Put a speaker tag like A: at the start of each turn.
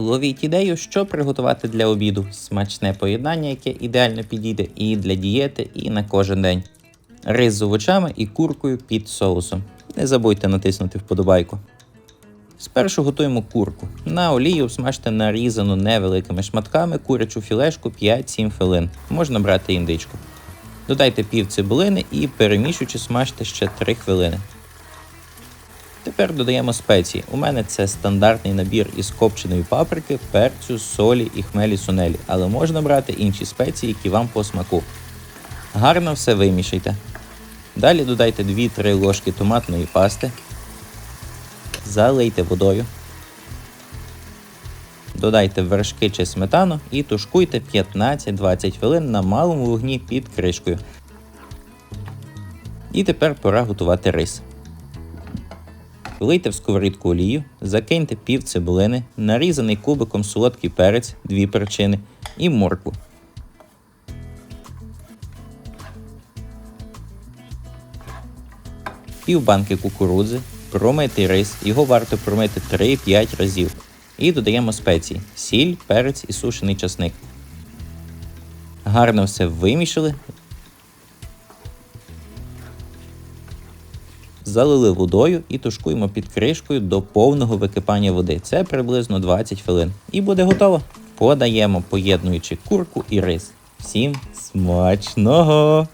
A: Ловіть ідею, що приготувати для обіду. Смачне поєднання, яке ідеально підійде і для дієти, і на кожен день. Рис з овочами і куркою під соусом. Не забудьте натиснути вподобайку. Спершу готуємо курку. На олію обсмажте нарізану невеликими шматками курячу філешку 5-7 хвилин. Можна брати індичку. Додайте пів цибулини і перемішуючи смажте ще 3 хвилини. Тепер додаємо спеції. У мене це стандартний набір із копченої паприки, перцю, солі і хмелі сунелі, але можна брати інші спеції, які вам по смаку. Гарно все вимішайте. Далі додайте 2-3 ложки томатної пасти. Залийте водою. Додайте вершки чи сметану і тушкуйте 15-20 хвилин на малому вогні під кришкою. І тепер пора готувати рис. Влийте в сковорідку олію, закиньте пів цибулини, нарізаний кубиком солодкий перець, дві перчини і моркву. Пів банки кукурудзи, промитий рис, його варто промити 3-5 разів. І додаємо спеції: сіль, перець і сушений часник. Гарно все вимішали. Залили водою і тушкуємо під кришкою до повного википання води. Це приблизно 20 хвилин. І буде готово. Подаємо, поєднуючи курку і рис. Всім смачного!